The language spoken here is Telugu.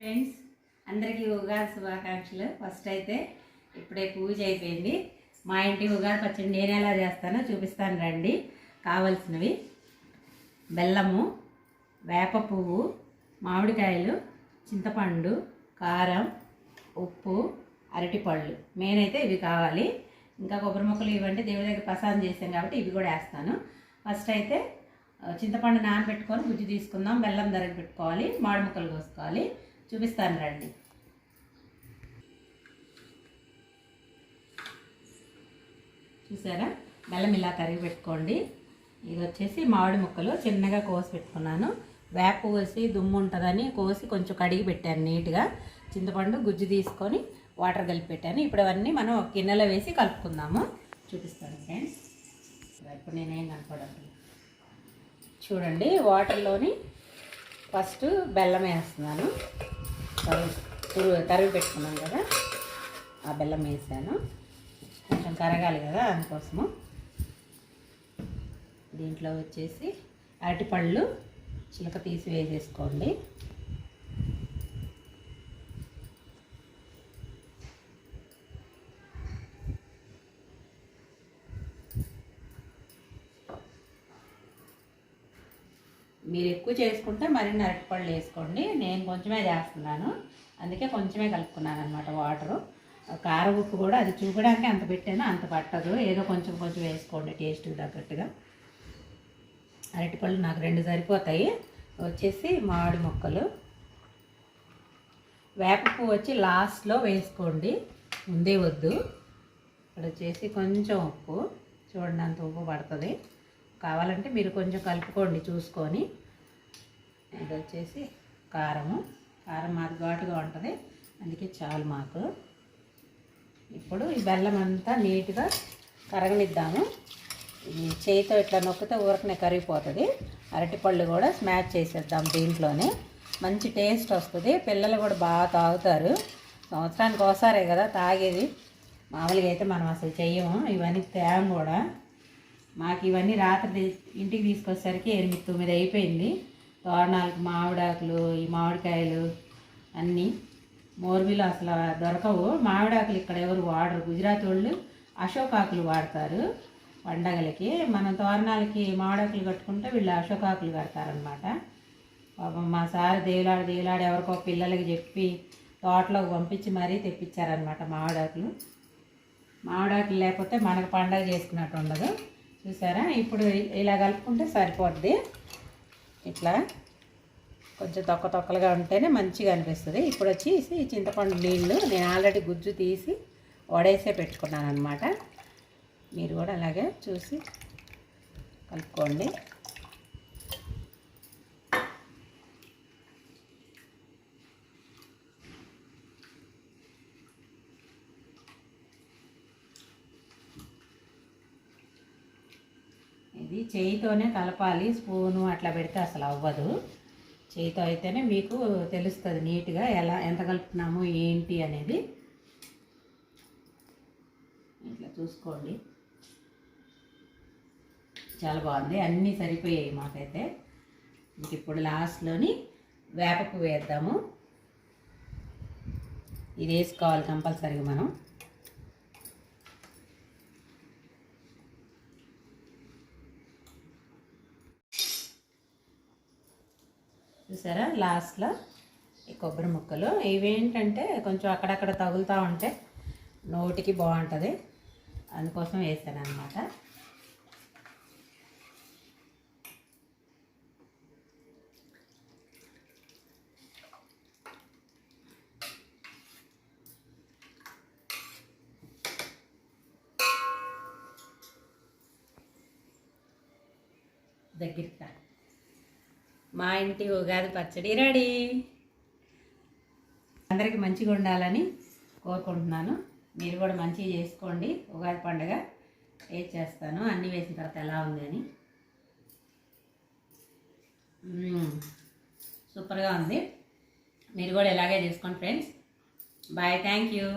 ఫ్రెండ్స్ అందరికీ ఉగాది శుభాకాంక్షలు. ఫస్ట్ అయితే ఇప్పుడే పూజ అయిపోయింది. మా ఇంటి ఉగాది పచ్చడి నేను ఎలా చేస్తానో చూపిస్తాను రండి. కావలసినవి బెల్లము వేప పువ్వు మామిడికాయలు చింతపండు కారం ఉప్పు అరటిపళ్ళు మెయిన్ అయితే ఇవి కావాలి. ఇంకా కొబ్బరి మొక్కలు ఇవ్వండి. దేవుడి దగ్గర ప్రసాదం చేసాం కాబట్టి ఇవి కూడా వేస్తాను. ఫస్ట్ అయితే చింతపండు నానబెట్టుకొని గుజ్జు తీసుకుందాం. బెల్లం ధరకు పెట్టుకోవాలి. మామిడి ముక్కలు కోసుకోవాలి. చూపిస్తాను రండి. చూసారా? బెల్లం ఇలా కరిగి పెట్టుకోండి. ఇది వచ్చేసి మామిడి ముక్కలు చిన్నగా కోసి పెట్టుకున్నాను. వేప కోసి దుమ్ము ఉంటుందని కోసి కొంచెం కడిగి పెట్టాను నీట్గా. చింతపండు గుజ్జు తీసుకొని వాటర్ కలిపి పెట్టాను. ఇప్పుడు అవన్నీ మనం ఒక గిన్నెలో వేసి కలుపుకుందాము. చూపిస్తాను ఫ్రెండ్స్. ఇప్పుడు నేనేం కనపడదు చూడండి వాటర్లోని ఫస్ట్ బెల్లం వేస్తున్నాను. తరుగు తురుగు తరిగి పెట్టుకున్నాం కదా. ఆ బెల్లం వేసాను. కొంచెం కరగాలి కదా అందుకోసము. దీంట్లో వచ్చేసి అరటిపళ్ళు చిలక తీసి వేసేసుకోండి. మీరు ఎక్కువ చేసుకుంటే మరిన్ని అరటిపళ్ళు వేసుకోండి. నేను కొంచెమే చేస్తున్నాను. అందుకే కొంచెమే కలుపుకున్నాను అనమాట వాటరు. కారం ఉప్పు కూడా అది చూపడానికి అంత పెట్టాను అంత పట్టదు. ఏదో కొంచెం కొంచెం వేసుకోండి టేస్ట్కి తగ్గట్టుగా. అరటిపళ్ళు నాకు రెండు సరిపోతాయి. వచ్చేసి మామిడి ముక్కలు. వేప పువ్వు వచ్చి లాస్ట్లో వేసుకోండి. ముందే వద్దు. ఇక్కడ వచ్చేసి కొంచెం ఉప్పు. చూడండి అంత ఉప్పు పడుతుంది. కావాలంటే మీరు కొంచెం కలుపుకోండి చూసుకొని. ఇది వచ్చేసి కారము. కారం మాకు ఘాటుగా ఉంటుంది. అందుకే చాలు మాకు. ఇప్పుడు ఈ బెల్లం అంతా నీట్గా కరగనిద్దాము. ఈ చేయితో ఇట్లా నొక్కితే ఊరకనే కరిగిపోతుంది. అరటిపళ్ళు కూడా స్మాష్ చేసేద్దాం దీంట్లోనే. మంచి టేస్ట్ వస్తుంది. పిల్లలు కూడా బాగా తాగుతారు. సంవత్సరానికి ఒకసారే కదా తాగేది. మామూలుగా అయితే మనం అసలు చెయ్యము. ఇవన్నీ తేము కూడా. మాకు ఇవన్నీ రాత్రి ఇంటికి తీసుకొచ్చేసరికి ఎనిమిది తొమ్మిది అయిపోయింది. తోరణాలకు మామిడాకులు ఈ మామిడికాయలు అన్నీ మోర్బీలు అసలు దొరకవు. మామిడాకులు ఇక్కడ ఎవరు వాడరు. గుజరాత్ వాళ్ళు అశోకాకులు వాడతారు పండగలకి. మనం తోరణాలకి మామిడాకులు కట్టుకుంటే వీళ్ళు అశోకాకులు కడతారనమాట పాపం మా సార్ దేవులాడు దేవులాడు ఎవరికో పిల్లలకి చెప్పి తోటలోకి పంపించి మరీ తెప్పించారనమాట మామిడాకులు. మామిడాకులు లేకపోతే మనకు పండగ చేసుకున్నట్టు ఉండదు. చూసారా? ఇప్పుడు ఇలా కలుపుకుంటే సరిపోద్ది. ఇట్లా కొంచెం తొక్క తొక్కలుగా ఉంటేనే మంచిగా అనిపిస్తుంది. ఇప్పుడు వచ్చేసి ఈ చింతపండు నీళ్ళు నేను ఆల్రెడీ గుజ్జు తీసి వడేసే పెట్టుకున్నాను అనమాట మీరు కూడా అలాగే చూసి కలుపుకోండి ఇది చేయితోనే కలపాలి స్పూను అట్లా పెడితే అసలు అవ్వదు. చేయితో అయితేనే మీకు తెలుస్తుంది నీట్గా ఎలా ఎంత కలుపుతున్నాము ఏంటి అనేది. ఇట్లా చూసుకోండి. చాలా బాగుంది. అన్నీ సరిపోయాయి మాకైతే. ఇంక ఇప్పుడు లాస్ట్లోని వేపకు వేద్దాము. ఇది వేసుకోవాలి కంపల్సరీగా మనం. చూసారా? లాస్ట్లో ఈ కొబ్బరి ముక్కలు. ఇవేంటంటే కొంచెం అక్కడక్కడ తగులుతూ ఉంటే నోటికి బాగుంటుంది. అందుకోసం వేసాను అనమాట దగ్గరికి మా ఇంటి ఉగాది పచ్చడి రెడీ. అందరికీ మంచిగా ఉండాలని కోరుకుంటున్నాను. మీరు కూడా మంచిగా చేసుకోండి. ఉగాది పండుగ ఏ చేస్తాను? అన్నీ వేసిన తర్వాత ఎలా ఉంది అని. సూపర్గా ఉంది. మీరు కూడా ఇలాగే చేసుకోండి ఫ్రెండ్స్. బాయ్. Thank you.